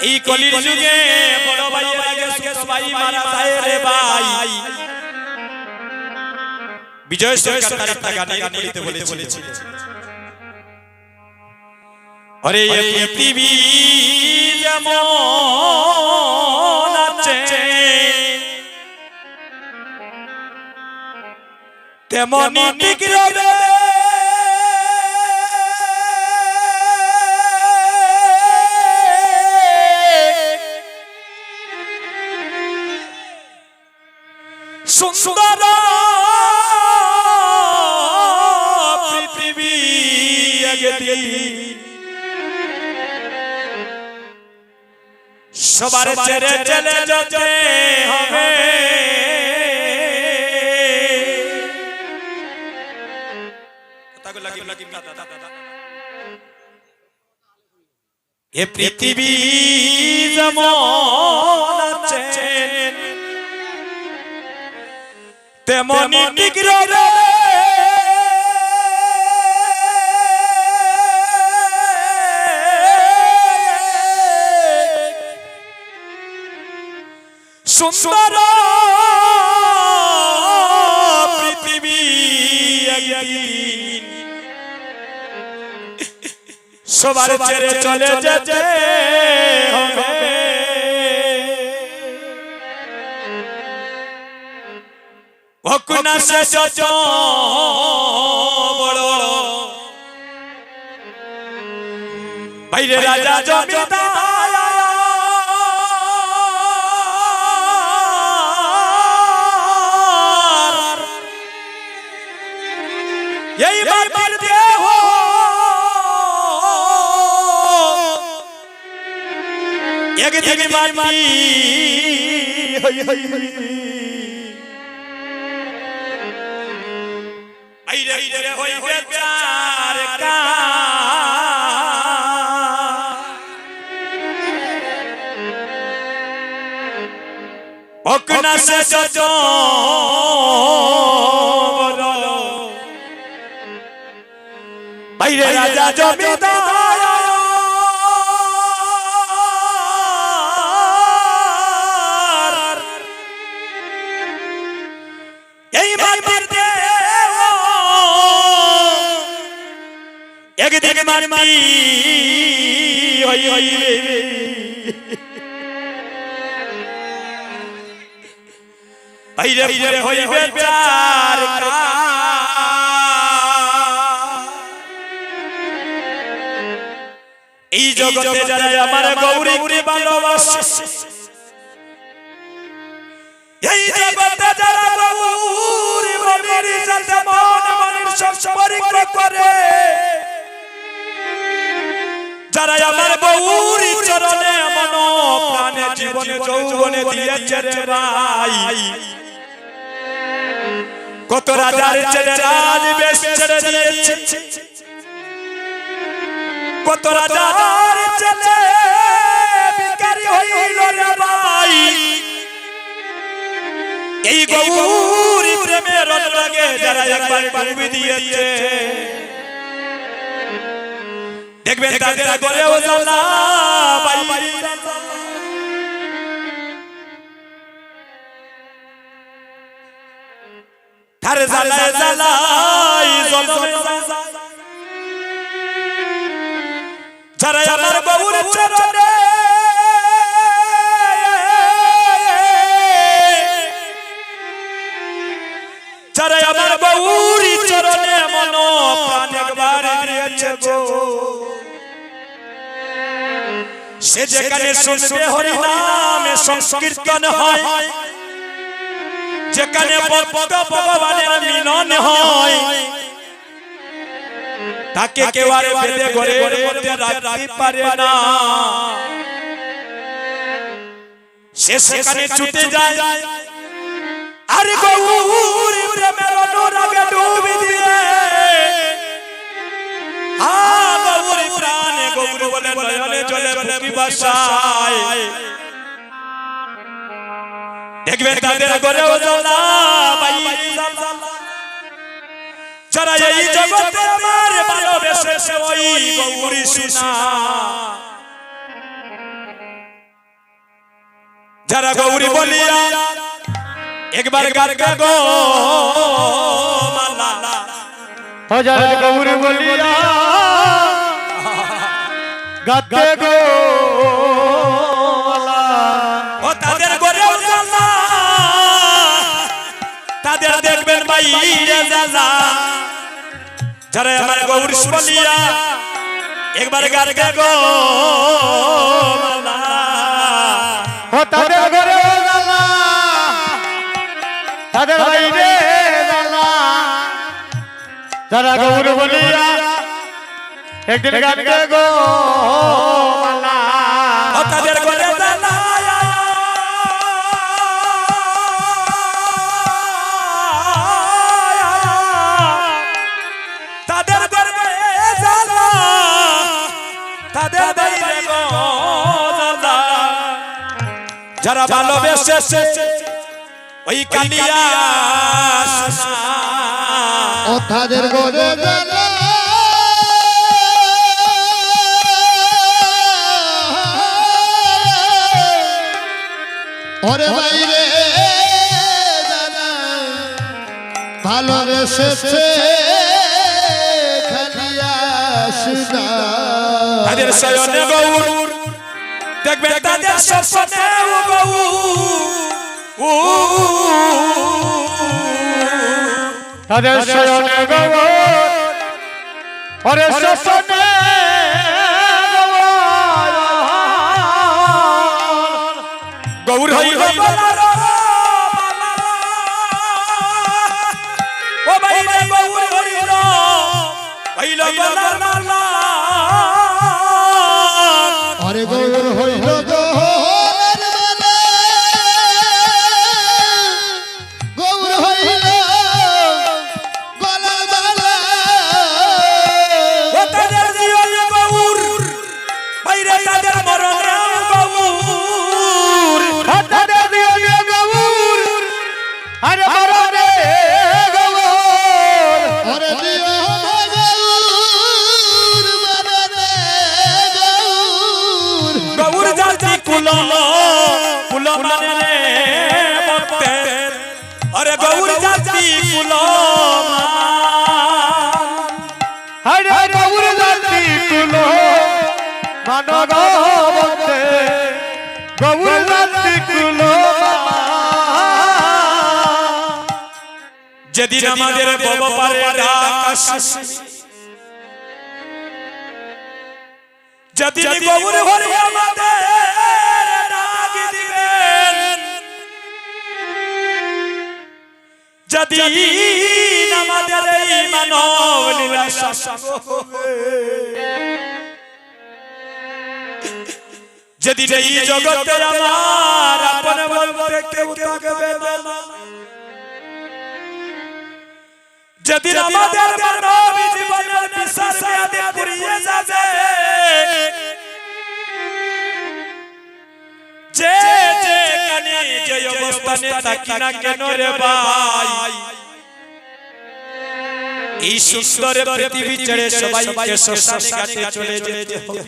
এই কলির যুগে বড় ভাই ভাই রে ভাই। বিজয় সরকার বলেছিল। আরে এই পৃথিবী যেমন আছে তেমনই ঠিক সুন্দর পৃথিবী সবার ছেড়ে চলে যেতে হবে। এ পৃথিবী যেমন তেমনই ঠিক সুন্দর পৃথিবী সবার ছেড়ে চলে যেতে। ভকুনা সে যত বড় বাইরে রাজা জমিদার। এই বাবার দেহ। একদিন মাটি। হই হই আইরে হইবে চার অকনা সে বড় বাইরে রাজা জমিদার। একদিন মাটি হই হইবে বাইরে বাইরে হইবে চার এই জগতে যারা আমার গৌরী ভালোবাসে এই জগতে যারা গৌরী মনির সাথে মন মনির সম্পর্ক করে। যারা আমার গৌরী চরণে মন প্রাণে জীবন যৌবনে দিয়েছে ভাই। কত রাজার ছেলে রাজ বেশ ছেড়ে দিয়েছে। কত রাজার ছেলে ভিখারি হইল রে ভাই। এই গৌরী প্রেমের লাগে যারা একবার ডুবি দিয়েছে। দেখবেন তাদের জ্বালা বাই তার জ্বালায় জ্বালাই যারা আমার বাবুর চরণে যারা আমার বাবুর চরণে মন প্রাণ একবার। সে যেখানে শুনবে হরি নামে সংকীর্তন হয়। যেখানে ভক্ত ভগবানের মিলন হয়। তাকে কেউ আর বেঁধে ঘরের মধ্যে রাখতে পারে না। সে সেখানে ছুটে যায়। আর গৌর প্রেমের অনুরাগে ডুবে দিয়ে গৌর বলে নয়নে জলে বুকি বাসায়। দেখবেন তাদের ঘরেও জ্বালা বাই। যারা এই জগতে আমার ওই গৌরী সুনা। যারা গৌরী বলিয়া, একবার গার গা গো মালা গৌর বলিয়া গাতে গো ও তাদের গরেও তাদের দেখবেন বাইরে যারা আমার গৌর বলিয়া একবার গার গো ও তাদের ঘরে তাদের বাইরে জ্বালা যারা গৌর বলিয়া একদিন গাতে গো মালা ও তাদের গরে তাদের গরে তাদের বাইরে গো যারা ভালোবেসে ওই কালিয়া ও তাদের গরে ওরে বাইরে ভালোবেসেছে তাদের শয়নে গৌর দেখবেন তাদের উ তাদের শয়নে গৌর ওরে শোষণে হইল বলার কুল কুল মানে রে ভক্তে আরে গৌর জাতি কুল আরে গৌর জাতি কুলো মানবতে গৌর জাতি কুলো যেদিন আমাদের বব পারে আকাশ যেদিন গৌর হরি আমাদের। যেদিন আমাদের এই মানব লীলা। যেদিন এই জগতে আমার আপন বলতে কেউ থাকবে না। যেদিন আমাদের মানব জীবনের বিশ্বাস আদি পুরিয়ে যাবে কানে যে অবস্থানে থাকি না কেন রে ভাই। এই পৃথিবী ছেড়ে সবাইকে শ্মশানে ঘাটে চলে যেতে হবে।